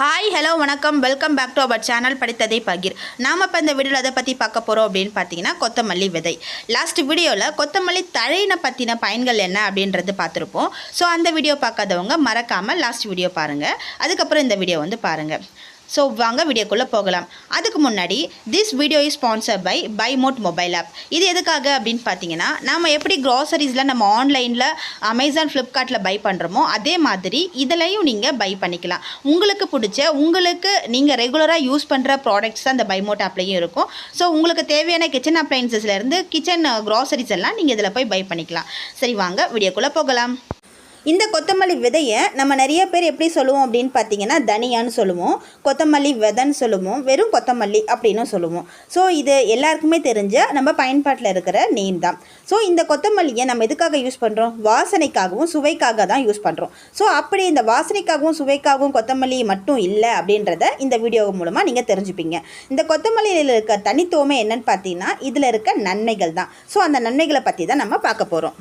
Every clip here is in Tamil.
ஹாய் ஹலோ வணக்கம். Welcome back to our channel படித்ததை பகிர். நாம் இப்போ இந்த வீடியோவில் அதை பற்றி பார்க்க போகிறோம் அப்படின்னு பார்த்தீங்கன்னா கொத்தமல்லி விதை. லாஸ்ட் வீடியோவில் கொத்தமல்லி தழையினை பற்றின பயன்கள் என்ன அப்படின்றது பார்த்துருப்போம். ஸோ அந்த வீடியோ பார்க்காதவங்க மறக்காமல் லாஸ்ட் வீடியோ பாருங்கள் அதுக்கப்புறம் இந்த வீடியோ வந்து பாருங்கள் ஸோ வாங்க வீடியோக்குள்ளே போகலாம். அதுக்கு முன்னாடி this video is sponsor by by மோட் மொபைல் ஆப் இது எதுக்காக அப்படின்னு பார்த்தீங்கன்னா நம்ம எப்படி க்ராசரிஸில் நம்ம ஆன்லைனில் அமேசான் ஃப்ளிப்கார்ட்டில் பை பண்ணுறோமோ அதே மாதிரி இதுலையும் நீங்கள் பை பண்ணிக்கலாம். உங்களுக்கு பிடிச்ச உங்களுக்கு நீங்கள் ரெகுலராக யூஸ் பண்ணுற ப்ராடக்ட்ஸ் தான் அந்த பை மோட் ஆப்லேயும் இருக்கும். ஸோ உங்களுக்கு தேவையான கிச்சன் அப்ளைன்சஸ்லேருந்து கிச்சன் க்ராசரிஸ் எல்லாம் நீங்கள் இதில் போய் பை பண்ணிக்கலாம். சரி வாங்க வீடியோக்குள்ளே போகலாம். இந்த கொத்தமல்லி விதையை நம்ம நிறைய பேர் எப்படி சொல்லுவோம் அப்படின்னு பார்த்தீங்கன்னா தனியான்னு சொல்லுவோம் கொத்தமல்லி விதைன்னு சொல்லுவோம் வெறும் கொத்தமல்லி அப்படின்னு சொல்லுவோம். ஸோ இது எல்லாருக்குமே தெரிஞ்ச நம்ம பயன்பாட்டில் இருக்கிற நேம் தான். ஸோ இந்த கொத்தமல்லியை நம்ம எதுக்காக யூஸ் பண்ணுறோம் வாசனைக்காகவும் சுவைக்காக தான் யூஸ் பண்ணுறோம் ஸோ அப்படி இந்த வாசனைக்காகவும் சுவைக்காகவும் கொத்தமல்லி மட்டும் இல்லை அப்படின்றத இந்த வீடியோ மூலமாக நீங்கள் தெரிஞ்சுப்பீங்க. இந்த கொத்தமல்லியில் இருக்க தனித்துவமே என்னன்னு பார்த்தீங்கன்னா இதில் இருக்க நன்மைகள் தான். ஸோ அந்த நன்மைகளை பற்றி தான் நம்ம பார்க்க போகிறோம்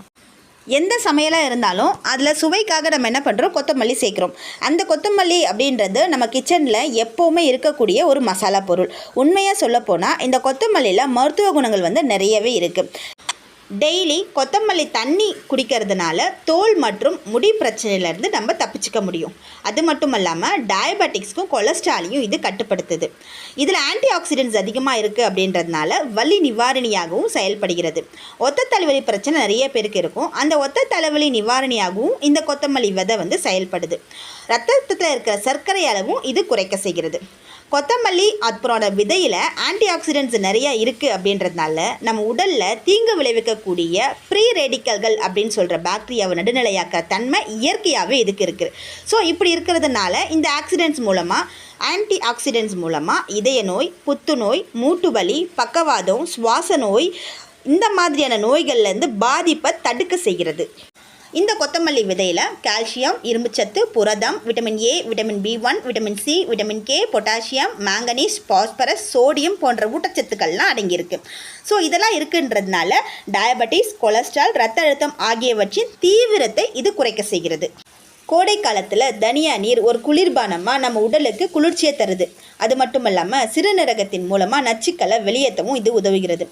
எந்த சமையலாக இருந்தாலும் அதில் சுவைக்காக நம்ம என்ன பண்ணுறோம் கொத்தமல்லி சேர்க்குறோம். அந்த கொத்தமல்லி அப்படின்றது நம்ம கிச்சனில் எப்போவுமே இருக்கக்கூடிய ஒரு மசாலா பொருள். உண்மையாக சொல்லப்போனால் இந்த கொத்தமல்லியில் மருத்துவ குணங்கள் வந்து நிறையவே இருக்குது டெய்லி கொத்தமல்லி தண்ணி குடிக்கிறதுனால தோல் மற்றும் முடி பிரச்சனையிலேருந்து நம்ம தப்பிச்சுக்க முடியும். அது மட்டும் இல்லாமல் டயபெட்டிக்ஸ்க்கும் கொலஸ்ட்ராலையும் இது கட்டுப்படுத்துது. இதில் ஆன்டி ஆக்சிடென்ட்ஸ் அதிகமாக இருக்குது அப்படின்றதுனால வலி நிவாரணியாகவும் செயல்படுகிறது. ஒத்த தலைவலி பிரச்சனை நிறைய பேருக்கு இருக்கும். அந்த ஒத்த தலைவலி நிவாரணியாகவும் இந்த கொத்தமல்லி விதை வந்து செயல்படுது. ரத்தத்தில் இருக்கிற சர்க்கரை அளவும் இது குறைக்க செய்கிறது. கொத்தமல்லி அப்புறம் விதையில் ஆன்டி ஆக்சிடென்ட்ஸ் நிறையா இருக்குது அப்படின்றதுனால நம்ம உடலில் தீங்கு விளைவிக்கக்கூடிய ஃப்ரீ ரேடிக்கல்கள் அப்படின்னு சொல்கிற பாக்டீரியாவை நடுநிலையாக்கிற தன்மை இயற்கையாகவே இதுக்கு இருக்குது ஸோ இப்படி இருக்கிறதுனால இந்த ஆக்சிடென்ட்ஸ் மூலமாக ஆன்டி ஆக்சிடென்ட்ஸ் மூலமாக இதய நோய் புத்துநோய் மூட்டு வலி பக்கவாதம் சுவாச நோய் இந்த மாதிரியான நோய்கள்லேருந்து பாதிப்பை தடுக்க செய்கிறது. இந்த கொத்தமல்லி விதையில் கால்சியம் இரும்புச்சத்து புரதம் vitamin A vitamin B one vitamin C vitamin K potassium manganese phosphorus sodium போன்ற ஊட்டச்சத்துக்கள்லாம் அடங்கியிருக்கு. ஸோ இதெல்லாம் இருக்குன்றதுனால டயபெட்டிஸ் கொலஸ்ட்ரால் ரத்த அழுத்தம் ஆகியவற்றின் தீவிரத்தை இது குறைக்க செய்கிறது. கோடை காலத்தில் தனியா நீர் ஒரு குளிர்பானமாக நம்ம உடலுக்கு குளிர்ச்சியை தருது. அது மட்டும் இல்லாமல் சிறுநீரகத்தின் மூலமாக நச்சுக்களை வெளியேற்றவும் இது உதவுகிறது.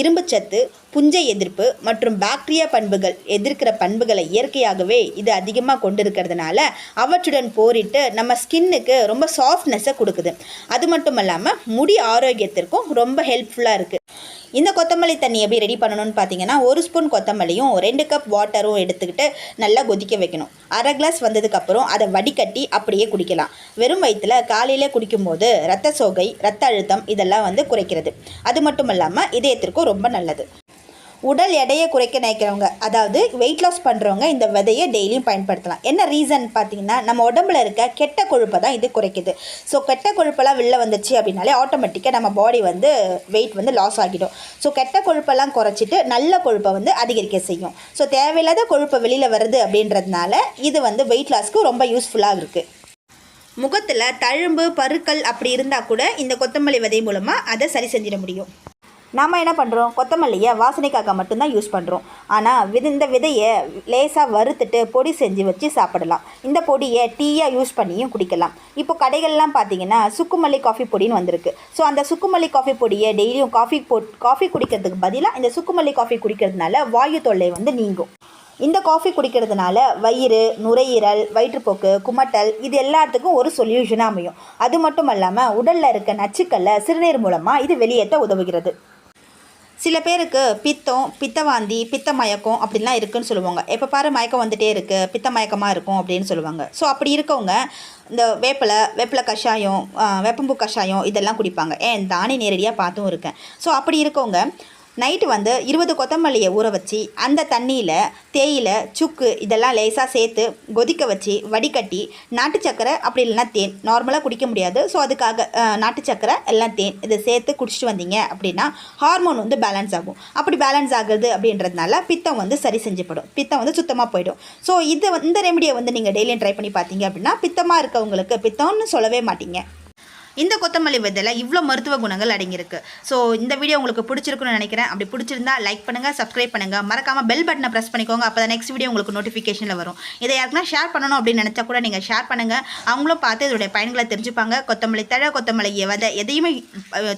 இரும்புச்சத்து புஞ்சை எதிர்ப்பு மற்றும் பாக்டீரியா பண்புகள் எதிர்க்கிற பண்புகளை இயற்கையாகவே இது அதிகமாக கொண்டு இருக்கிறதுனால அவற்றுடன் போரிட்டு நம்ம ஸ்கின்னுக்கு ரொம்ப சாஃப்ட்னஸை கொடுக்குது. அது மட்டும் இல்லாமல் முடி ஆரோக்கியத்திற்கும் ரொம்ப ஹெல்ப்ஃபுல்லாக இருக்குது இந்த கொத்தமல்லி தண்ணி எப்படி ரெடி பண்ணணும்னு பார்த்தீங்கன்னா ஒரு ஸ்பூன் கொத்தமல்லியும் ரெண்டு கப் வாட்டரும் எடுத்துக்கிட்டு நல்லா கொதிக்க வைக்கணும். அரை கிளாஸ் வந்ததுக்கப்புறம் அதை வடிகட்டி அப்படியே குடிக்கலாம். வெறும் வயிற்றில் காலையில் குடிக்கும்போது ரத்த சோகை ரத்த அழுத்தம் இதெல்லாம் வந்து குறைக்கிறது. அது மட்டும் இல்லாமல் இதயத்திற்கும் ரொம்ப நல்லது. உடல் எடையை குறைக்க நினைக்கிறவங்க அதாவது வெயிட் லாஸ் பண்ணுறவங்க இந்த விதையை டெய்லியும் பயன்படுத்தலாம். என்ன ரீசன் பார்த்தீங்கன்னா நம்ம உடம்புல இருக்க கெட்ட கொழுப்பை தான் இது குறைக்குது. ஸோ கெட்ட கொழுப்பெல்லாம் வெளில வந்துச்சு அப்படின்னாலே ஆட்டோமேட்டிக்காக நம்ம பாடி வந்து வெயிட் வந்து லாஸ் ஆகிடும். ஸோ கெட்ட கொழுப்பெல்லாம் குறைச்சிட்டு நல்ல கொழுப்பை வந்து அதிகரிக்க செய்யும். ஸோ தேவையில்லாத கொழுப்பை வெளியில் வருது அப்படின்றதுனால இது வந்து வெயிட் லாஸ்க்கு ரொம்ப யூஸ்ஃபுல்லாக இருக்குது முகத்தில் தழும்பு பருக்கள் அப்படி இருந்தால் கூட இந்த கொத்தமல்லி விதை மூலமாக அதை சரி செஞ்சிட முடியும். நாம் என்ன பண்ணுறோம் கொத்தமல்லியை வாசனைக்காக மட்டும்தான் யூஸ் பண்ணுறோம் ஆனால் வித இந்த விதையை லேசாக வறுத்துட்டு பொடி செஞ்சு வச்சு சாப்பிடலாம். இந்த பொடியை டீயாக யூஸ் பண்ணியும் குடிக்கலாம். இப்போ கடைகள்லாம் பார்த்தீங்கன்னா சுக்குமல்லி காஃபி பொடின்னு வந்திருக்கு. ஸோ அந்த சுக்குமல்லி காஃபி பொடியை டெய்லியும் காஃபி போ காஃபி குடிக்கிறதுக்கு பதிலாக இந்த சுக்குமல்லி காஃபி குடிக்கிறதுனால வாயு தொல்லை வந்து நீங்கும். இந்த காஃபி குடிக்கிறதுனால வயிறு நுரையீரல் வயிற்றுப்போக்கு குமட்டல் இது எல்லாத்துக்கும் ஒரு சொல்யூஷனாக அமையும். அது மட்டும் இல்லாமல் உடலில் இருக்க நச்சுக்களை சிறுநீர் மூலமாக இது வெளியேற்ற உதவுகிறது. சில பேருக்கு பித்தம் பித்தவாந்தி பித்த மயக்கம் அப்படிலாம் இருக்குன்னு சொல்லுவாங்க. எப்போ பாரு மயக்கம் வந்துகிட்டே இருக்குது பித்த மயக்கமாக இருக்கும் அப்படின்னு சொல்லுவாங்க. ஸோ அப்படி இருக்கவங்க இந்த வேப்பிலை வேப்பிலை கஷாயம் வேப்பம்பூ கஷாயம் இதெல்லாம் குடிப்பாங்க. ஏன்? தானே நேரடியாக பார்த்தும் இருக்கேன். ஸோ அப்படி இருக்கவங்க நைட்டு வந்து இருபது கொத்தமல்லியை ஊற வச்சு அந்த தண்ணியில் தேயிலை சுக்கு இதெல்லாம் லேசாக சேர்த்து கொதிக்க வச்சு வடிகட்டி நாட்டு சக்கரை அப்படி இல்லைன்னா தேன். நார்மலாக குடிக்க முடியாது. ஸோ அதுக்காக நாட்டு சக்கரை எல்லாம் தேன் இதை சேர்த்து குடிச்சிட்டு வந்தீங்க அப்படின்னா ஹார்மோன் வந்து பேலன்ஸ் ஆகும். அப்படி பேலன்ஸ் ஆகுது அப்படின்றதுனால பித்தம் வந்து சரி செஞ்சுப்படும் பித்தம் வந்து சுத்தமாக போயிடும். ஸோ இது இந்த ரெமடியை வந்து நீங்கள் டெய்லியும் ட்ரை பண்ணி பார்த்தீங்க அப்படின்னா பித்தமாக இருக்கவங்களுக்கு பித்தம்னு சொல்லவே மாட்டீங்க. இந்த கொத்தமல்லி விதையில் இவ்வளோ மருத்துவ குணங்கள் அடங்கியிருக்கு. ஸோ இந்த வீடியோ உங்களுக்கு பிடிச்சிருக்குன்னு நினைக்கிறேன். அப்படி பிடிச்சிருந்தா லைக் பண்ணுங்கள் சப்ஸ்கிரைப் பண்ணுங்கள் மறக்காமல் பெல் பட்டனை ப்ரெஸ் பண்ணிக்கோங்க. அப்போ தான் நெக்ஸ்ட் வீடியோ உங்களுக்கு நோட்டிஃபிகேஷனில் வரும். இதை யாருக்குன்னா ஷேர் பண்ணணும் அப்படின்னு நினச்சா கூட நீங்கள் ஷேர் பண்ணுங்கள் அவங்களும் பார்த்து இதோடைய பயன்களை தெரிஞ்சுப்பாங்க. கொத்தமல்லி தழை கொத்தமல்லி விதை எதையுமே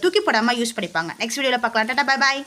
தூக்கி போடாமல் யூஸ் பண்ணிப்பாங்க. நெக்ஸ்ட் வீடியோவில் பார்க்கலாம். Tata bye bye